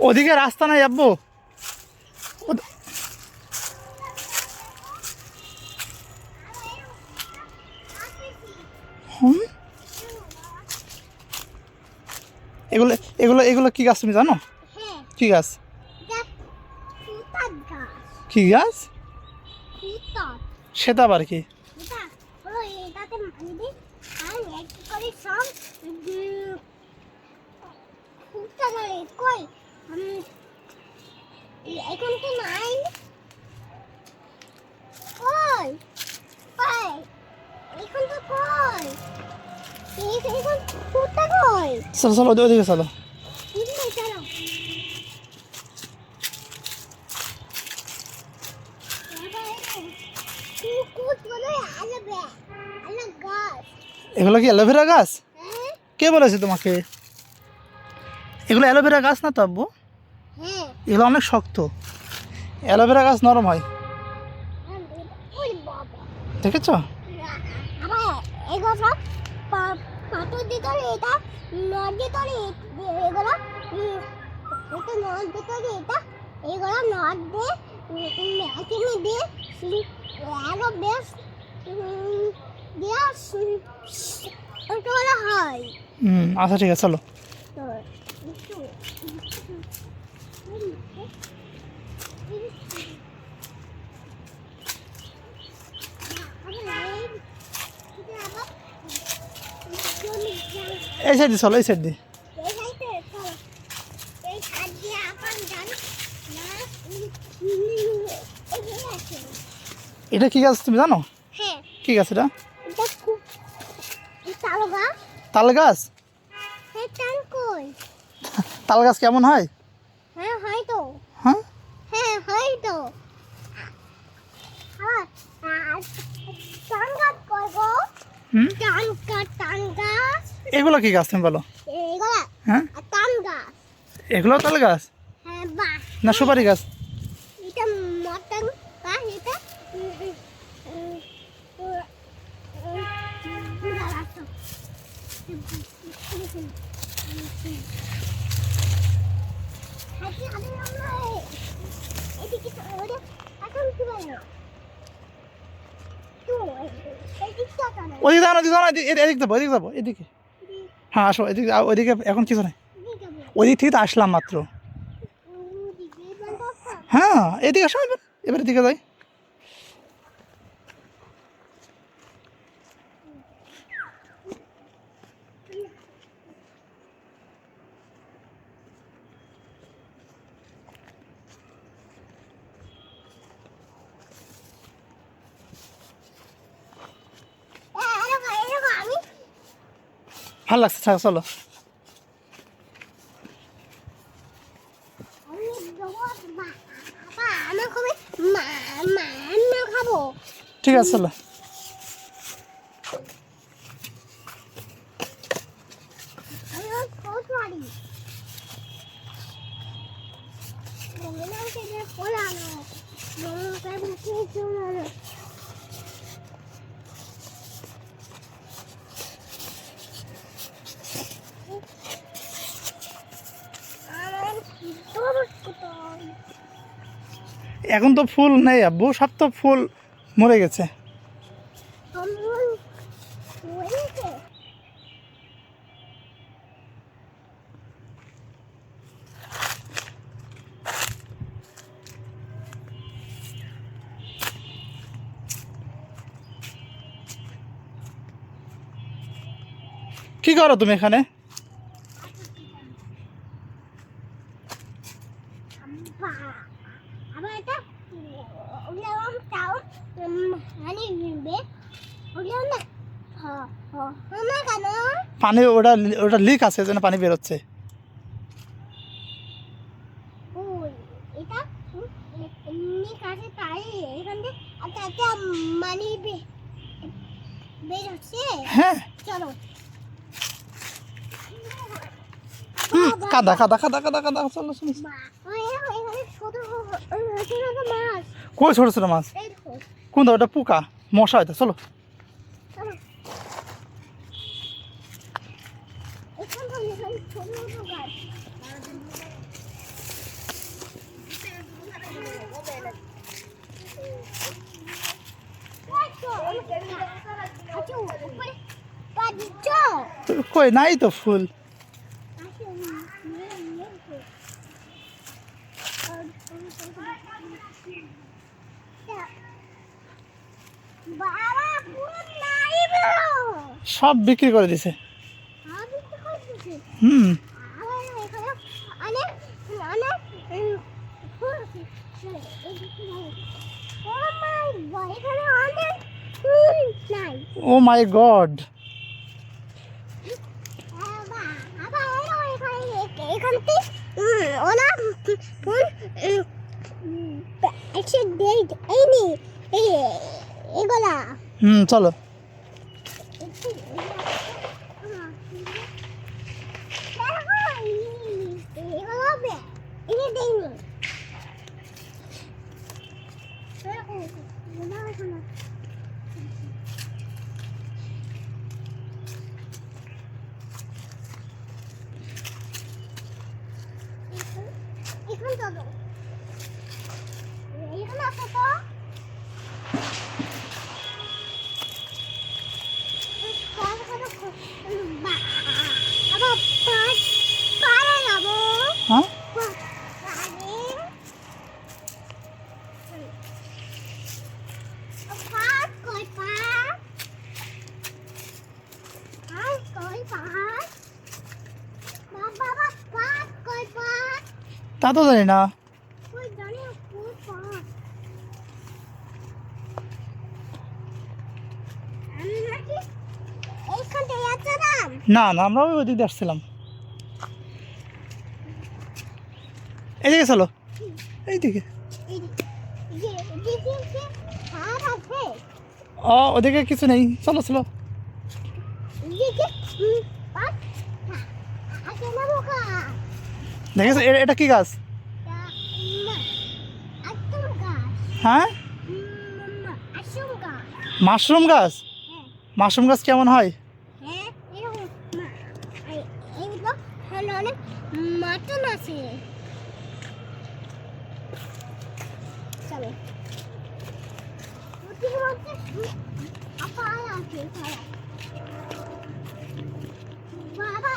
ওদিকে রাস্তা নাই ওদ- এগুলো এগুলো এগুলো কি গাছ তুমি জানো? হ্যাঁ। কি গাছ? কি গাছ? সেটা আবার কি এটা হলো এটাতে মানি দিই আর একটু করে সব উম, ফুটটা ধরে কই উম, এখন তো নাই কই কই এখন তো কই এই- এখন ফুটটা কই চলো চলো ওদিকে চলো। এগুলো কি অ্যালোভেরা গাছ? কে বলেছে তোমাকে? এগুলো অ্যালোভেরা গাছ না তো, আব্বু? এগুলো অনেক শক্ত। অ্যালোভেরা গাছ নরম হয়। দেখেছ? ভিতরে এগুলো এটা ভিতরে এটা এগুলো দিয়ে মেশিনে দিয়ে উম, আরও বেশ দিয়ে ওটা হয়। আচ্ছা ঠিক আছে চলো তো একটু- এই সাইড চলো এই সাইড। আসুন। এটা কি গাছ তুমি জানো? কি গাছ এটা? তাল গাছ? তাল গাছ হ্যাঁ তাল গাছ কেমন হ্যাঁ হয়তো হ্যাঁ হ্যাঁ হয়তো আর আর টান গাছ কই গো হুম টান গাছ টান গাছ এগুলো কি গাছ তুমি বলো? এগুলা হ্যাঁ? এগুলো তাল গাছ? হ্যাঁ না সুপারি গাছ? ওদিকে যাও না ওদিকে যাও না এদিকে এদিকে যাব এদিকে যাব এদিকে। হ্যাঁ আসো এদিকে ওইদিকে এখন কিছু নেই। ওইদিক থেকে তো আসলাম মাত্র। হ্যাঁ এদিকে আসো এবার এবার এদিকে যাই এ, এরকম, এরকম আমি ভালো লাগছে থাক চলো। ঠিক আছে চলো আমি ওর ঠোঁট মারি বললাম যে যে পোড়ানো বললাম মুখে চুমানো আমার তোর কোথায় এখন তো ফুল নেই আব্বু, সব তো ফুল মরে গেছে। কি করো তুমি এখানে? বা- মানে পানি ওটা ওটা লিক আছে যেন পানি বেরোচ্ছে। মানে বে- বের হচ্ছে হ্যাঁ কাদা কাদা কাদা কাদা কাদা চলো চলো বা ওই দেখো, এখানে ছোট ছোট ছোট মাছ কই ছোটো ছোটো মাছ? কোন ওটা পোকা মশা হয়তো চলো। আচ্ছা কই নাই তো ফুল বাবা পুরো নাই বেরো সব বিক্রি করে দিছে। হুম। Oh my god. এই হুম চলো এখন তো এখানে আছে তো আবার পাঁচ পাড়া যাব হ্যাঁ পাঁচ কয় পাঁচ পাঁচ কয় পাঁচ বাবা পাঁচ কয় পাঁচ নাকি এইখান থেকে যাচ্ছিলাম না না আমরা ওই দিক আসছিলাম। চলো। এই ও, ওদিকে কিছু নেই। চলো চলো। এইগুলো হলো অনেক মাটন আছে চলো ওটির মধ্যে পাল আছে পাল। বাবা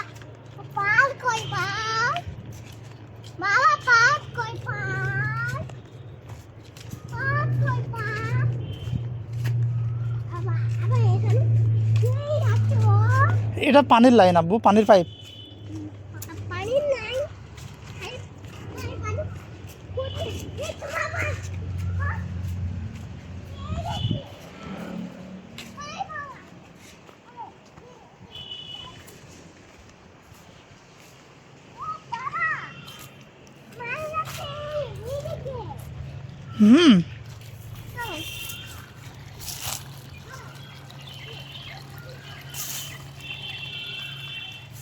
পাল কই পাল বাবা পাল কই পাল পাল কই পাল আবার আবার এখানে এই আছে ও এটা পানির লাইন আব্বু পানির পাইপ পানি নাই এই, এই পানি কোথায়? এই তো বাবা। হ্যাঁ? এই দেখি। এই বাবা। ও বাবা। মাছ আছে, এই দেখি। হুম চল।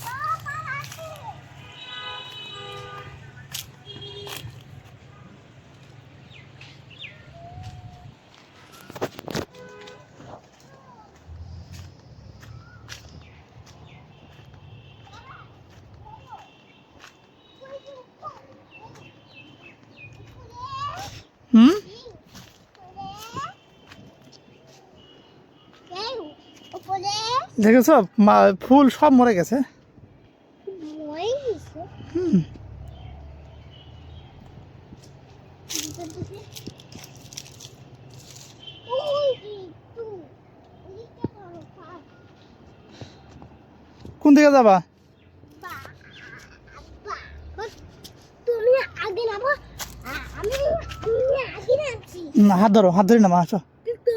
ও বাবা আছে। হুম উপরে দেখেছ? ফুল সব মরে গেছে। হুম। কোন দিকে যাবা? না, হাত ধরো হাত ধরে নামা আসো। কিন্তু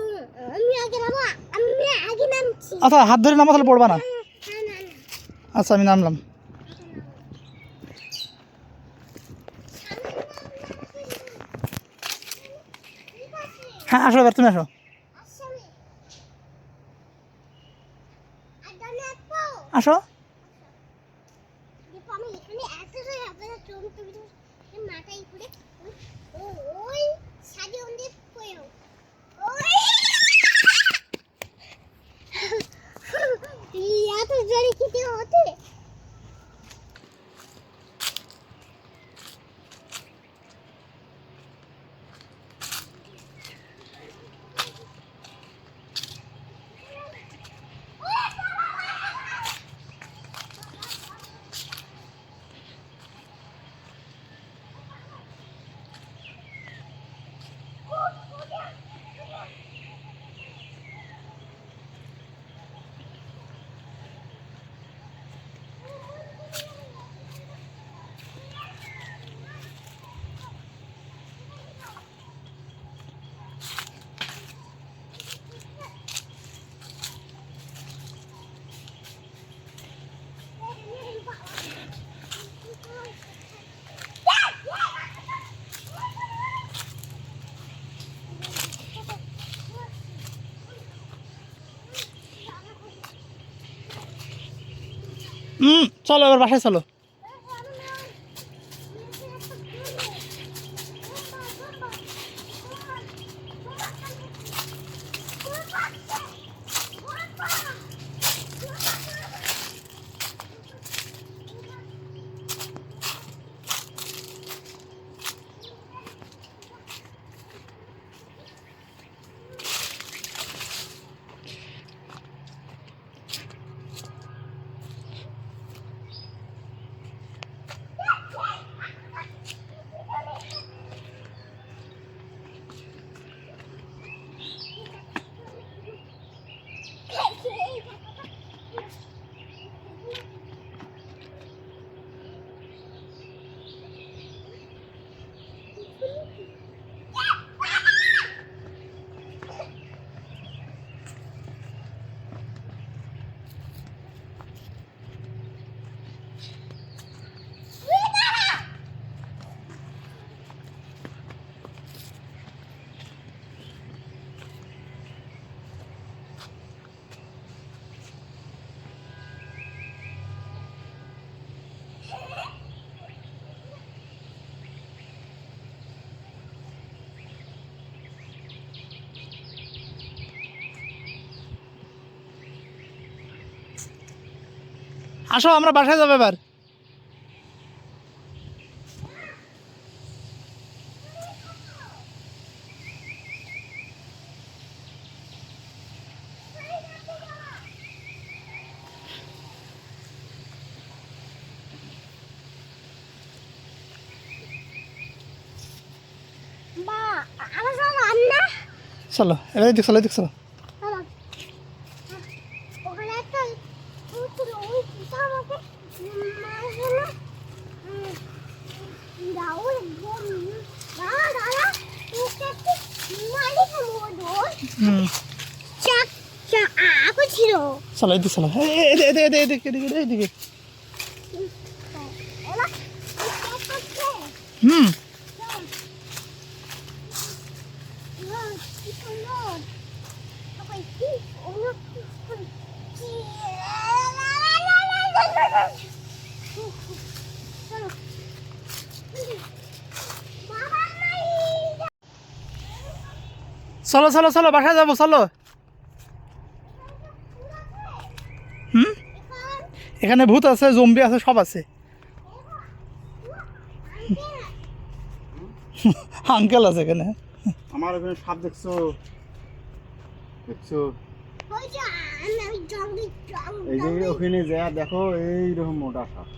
আমি আগে নামো আমি আগে নামছি আচ্ছা হাত ধরে নামা তাহলে পড়বা না। আচ্ছা আমি নামলাম। হ্যাঁ আসো এবার, তুমি আসো। আসো। इकडे किती होते চলো এবার বাসায় চলো। আসো আমরা বাসায় যাব এবার। চলো এবার এদিক চলো এদিক চলো চলো। ওখানে একটা উট ছিল, ওই উটটা আমাকে মারছিল। উম, দাও, একদম, দাঁড়া, দাঁড়া, ওকে একটু মারিছে মদন। হুম চাক, চাক, আগো ছিল। চলো এদিক চলো এদিকে। হুম। চলো চলো চলো বাসায় যাব চলো হুম এখন ভূত আছে জম্বি আছে, সব আছে। আঙ্কেল আছে এখানে। আমার ওখানে সাপ দেখছ? দেখছ? এই যে ওখানে যা দেখো, এইরকম মোটা সাপ।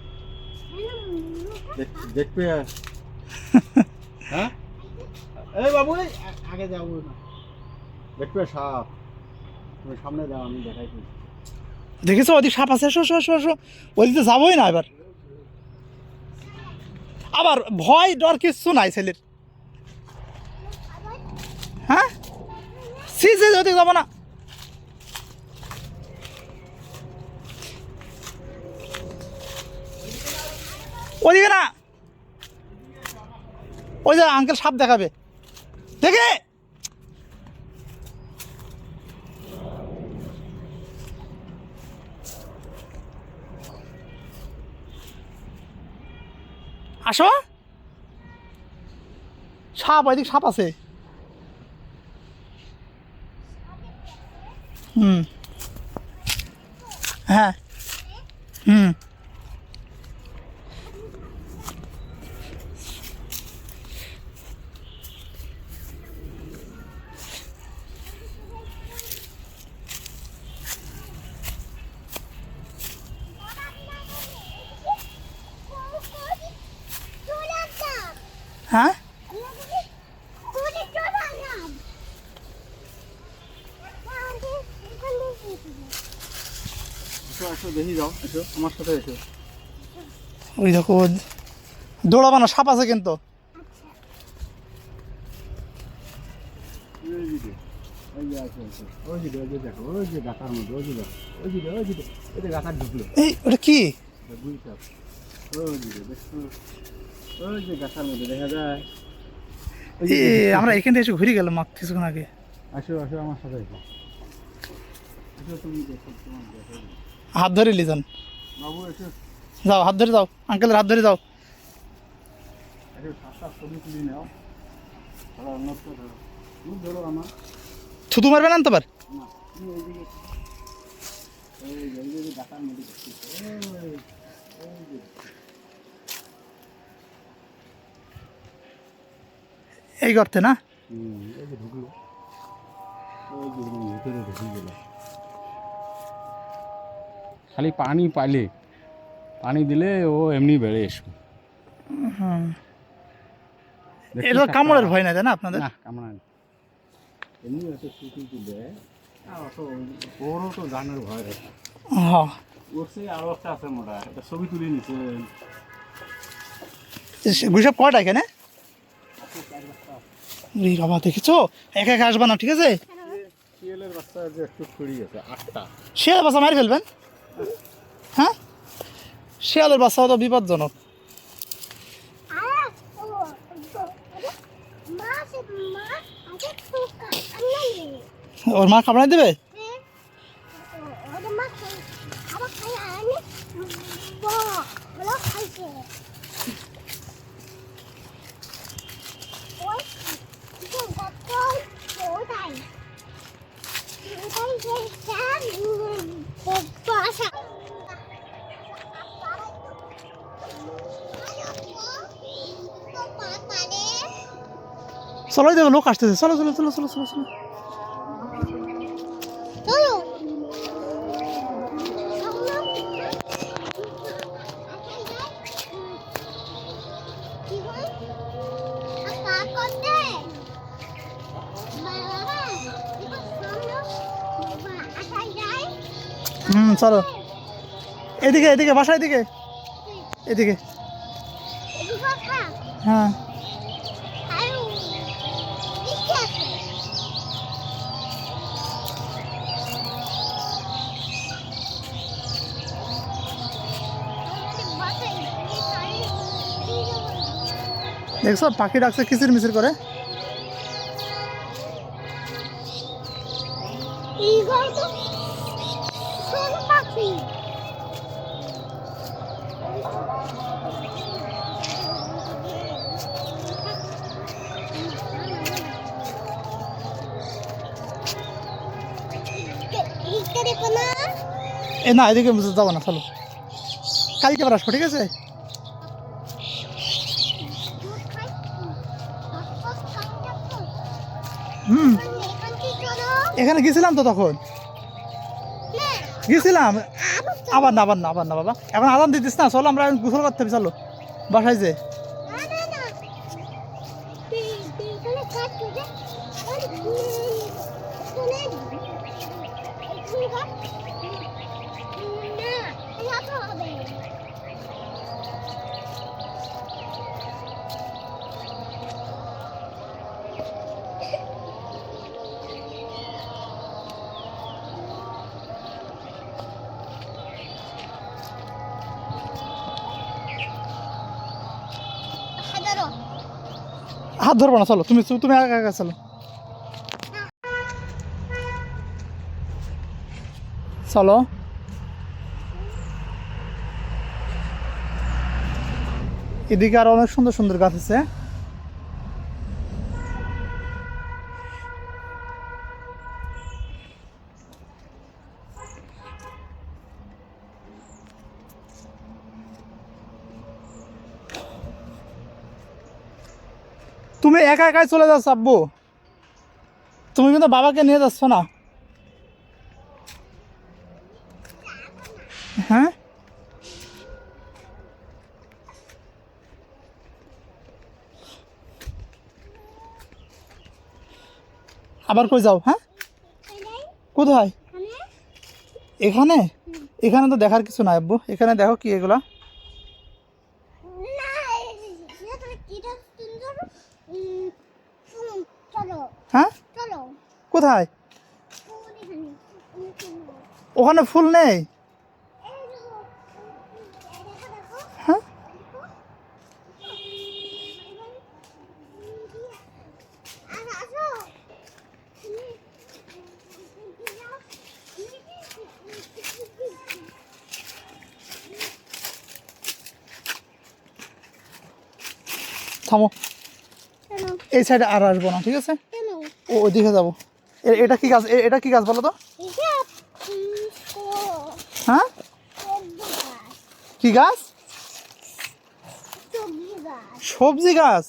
দেখবে? হ্যাঁ? এই বাবু আগে যাব না। দেখবে সাপ? তুমি সামনে যাও, আমি দেখাই দেখেছ? ওদিক সাপ আছে শো শো শো ওদিকে যাবোই না এবার। আবার ভয় ডর কিচ্ছু নাই ছেলের। হ্যাঁ? সি সি, ওদিকে যাব না। ওদিকে না। ওই যে আঙ্কেল সাপ দেখাবে। দেখে? আসো। সাপ ওইদিক সাপ আছে। হুম। হ্যাঁ। হুম হ্যাঁ এসো এসো দেখি যাও এসো আমার সাথে এসো ওই দেখো দৌড়াবো না সাপ আছে কিন্তু ওই যে ওই যে আছে আছে ওই যে ওই যে দেখো ওই যে গাথার মধ্যে ওই যে দেখো ওই যে ওই যে ওই যে গাথার ঢুকলো এই ওটা কি বুঝি সাপ ওই যে দেখো ওই যে গাথার মধ্যে দেখা যায় ওই এ যে আমরা এখান থেকে এসে ঘুরে গেলাম কিছুক্ষণ আগে আসো আসো আমার সাথে আসো তুমি দেখো তোমার দেখো হাত ধরে বাবু একটু যাও, হাত ধরে যাও। আঙ্কেলের হাত ধরে যাও। থুতু মারবে না তো আবার? না? তুমি ওইদিকে এই করতে না ঢুকলো ঢুকে গেল। খালি পানি পাইলে পানি দিলে ও এমনি বেড়ে এসো হুম। এটা কামড়ের ভয় নাই তাই না আপনাদের? না কামড়া নেই। এমনি আর অত ওরও তো গানের ভয় হ্যাঁ। ওর একটা আছে মোটা একটা ছবি তুলে নিছে গুইসব কয়টা এখানে? বাবা দেখেছ? একা একা আসবে না ঠিক আছে? শিয়ালের বাচ্চা যে একটু ছড়িয়ে আছে আটটা। শিয়ালের বাচ্চা মারি ফেলবেন? হ্যাঁ? শিয়ালের বাচ্চা তো বিপজ্জনক। ওর মা কামড়াই দেবে? ওদের মা চলো দেবে লোক আসতেছে চলো চলো চলো চলো চলো চলো হুম, চলো। এদিকে এদিকে, বাসা এদিকে। এদিকে। হ্যাঁ। দেখছ, পাখি ডাকছে, কিচির মিচির করে। তো এ, না, এদিকে যাব না, চলো। কালকে আবার আসব, ঠিক আছে? হুম। এখান গেছিলাম তো তখন। গেছিলাম। আবার না আবার না আবার না, বাবা। এখন আদান দিতিস না, চলো, আমরা গোসল করতে হবে চলো। বাসায় যে না না না তুই তুই এখানে কাজ করে আর উম, শুনে এখানে কাজ না লাভ হবে হাজারো ধরবো না, চলো, তুমি তুমি আগে আগে চলো। চলো। এদিকে আরও অনেক সুন্দর সুন্দর গাছ আছে তুমি একা একাই চলে যাচ্ছ আব্বু। তুমি কিন্তু বাবাকে নিয়ে যাচ্ছ না। হ্যাঁ? আবার কই যাও হ্যাঁ? কোথায়? এখানে? এখানে? তো দেখার কিছু নাই আব্বু। এখানে দেখো কি এগুলা না এটা এটা সুন্দর উম, শুনুন, চলো হ্যাঁ? কোথায়। ওখানে ফুল নেই এই দেখো, এই দেখো, দেখো, হ্যাঁ দেখো। আসো, আসো। তুমি- থামো। এই সাইডে আর আসব না ঠিক আছে? ও ওইদিকে যাব। এটা কি গাছ? এটা কি গাছ বলো তো? হ্যাঁ? কি গাছ? সবজি গাছ।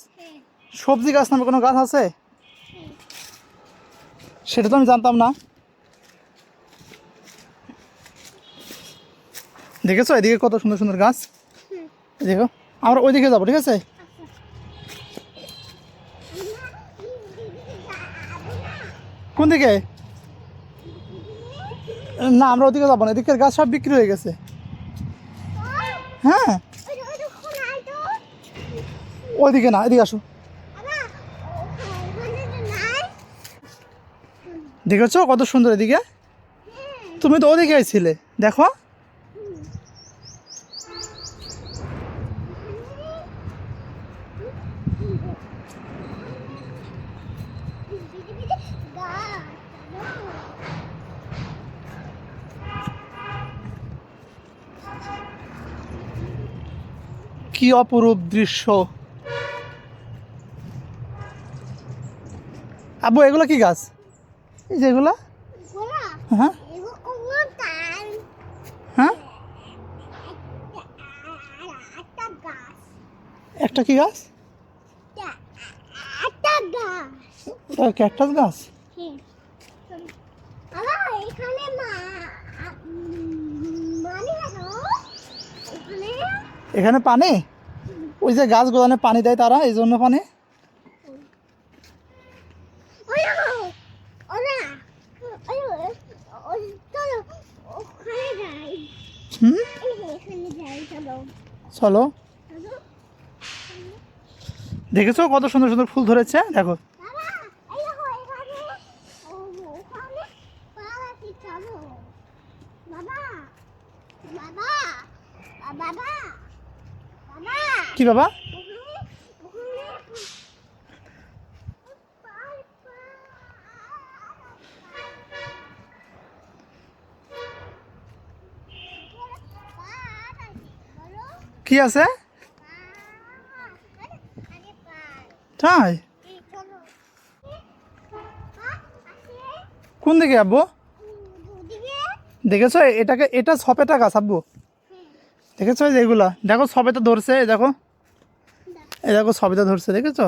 সবজি গাছ? হ্যাঁ। নামে কোনো গাছ আছে? সেটা তো আমি জানতাম না। দেখেছ? এদিকে কত সুন্দর সুন্দর গাছ। দেখো আমরা ওইদিকে যাব ঠিক আছে? কোন দিকে? না, আমরা ওদিকে যাব না, এদিকের গাছ সব বিক্রি হয়ে গেছে। হ্যাঁ? ওইদিকে না, এদিকে আসো। দেখেছ কত সুন্দর এদিকে? তুমি তো ওদিকে ছিলে, দেখো। কি অপরূপ দৃশ্য? আব্বু এগুলো কি গাছ? এই যেগুলো হ্যাঁ? হ্যাঁ? একটা কি গাছ? ক্যাকটাস গাছ আবার এখানে মা মানে এখানে এখানে পানি? ওই যে গাছ গোদানে পানি দেয় তারা, এই জন্য পানি? চলো। দেখেছ কত সুন্দর সুন্দর ফুল ধরেছে? দেখো। বাবা বাবা কি বাবা? কি আছে? তাই? কোন দিকে আব্বু? দেখেছ? এটাকে এটা সপেটা গাছ আব্বু। দেখেছ এই যে এগুলা? দেখো সবেতে ধরছে, দেখো। এই দেখো সবেতে ধরছে, দেখেছ?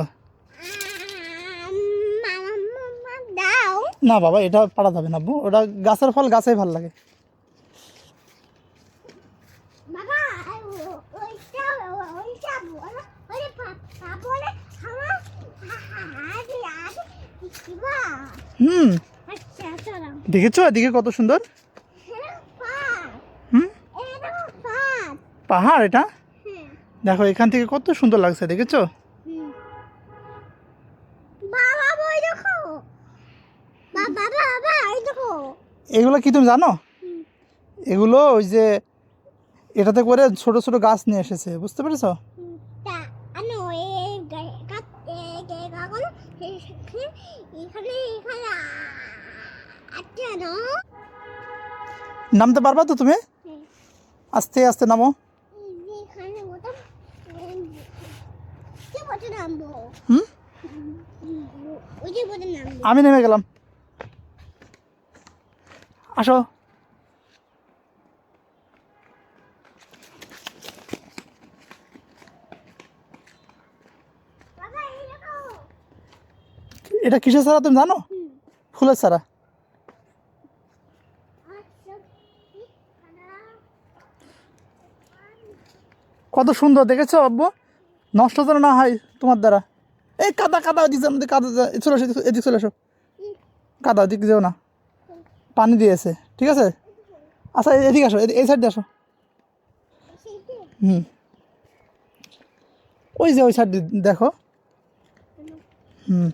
না বাবা, এটা পারা যাবে না ওটা গাছের ফল গাছেই ভালো লাগে। হুম। দেখেছ এদিকে কত সুন্দর? হুম। পাহাড় এটা? দেখো এখান থেকে কত সুন্দর লাগছে দেখেছ? এগুলো কি তুমি জানো? এগুলো ওই যে এটাতে করে ছোট ছোট গাছ নিয়ে এসেছে বুঝতে পেরেছ? আনো নামতে পারবা তো তুমি? আস্তে আস্তে নামো এই যে এখানে বোতাম কি বটে নামবো হুম? আমি নেমে গেলাম। আসো। এটা কিসের ছাড়া তুমি জানো? ফুলের ছাড়া আচ্ছা কত সুন্দর দেখেছ আব্বু? নষ্ট যেন না হয় তোমার দ্বারা। এই কাদা কাদা ওদিকে ওদিকে কাদা চলে আসো, এদিকে- চলে আসো। কাদা ওদিকে যেও না। পানি দিয়েছে, ঠিক আছে? আচ্ছা এদিকে আসো এই সাইড আসো। হুম। ওই যে ওই সাইড দেখো। হুম।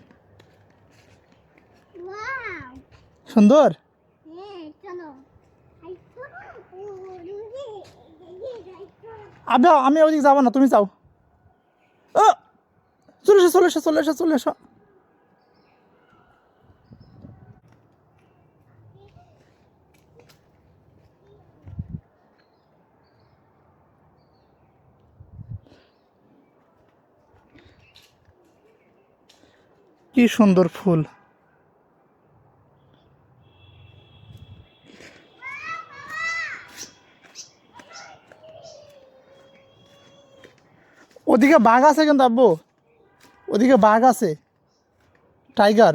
সুন্দর? আবে, আমি ওদিকে যাব না, তুমি যাও। ও চলে চলে চলে চলে কি সুন্দর ফুল। ওদিকে বাঘ আছে কিন্তু আব্বু। ওদিকে বাঘ আছে। টাইগার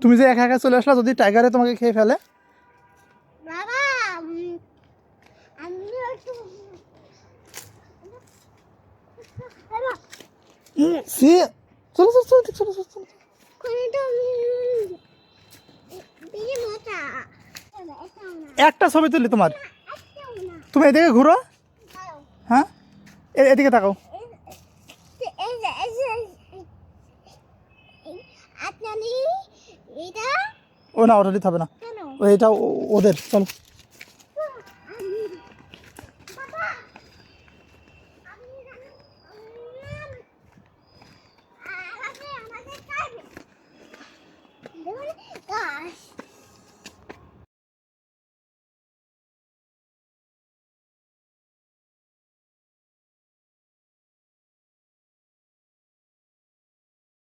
তুমি যে একা একা চলে আসলা যদি টাইগারে তোমাকে খেয়ে ফেলে। একটু চলো চলো চলো চলো চলো চলো। ছবি তুলি তোমার। তুমি এদিকে ঘুরো। হ্যাঁ? এদিকে তাকাও। এটা ও না ওটা দিতে হবে না। কেন? ও এটা ওদের চলো।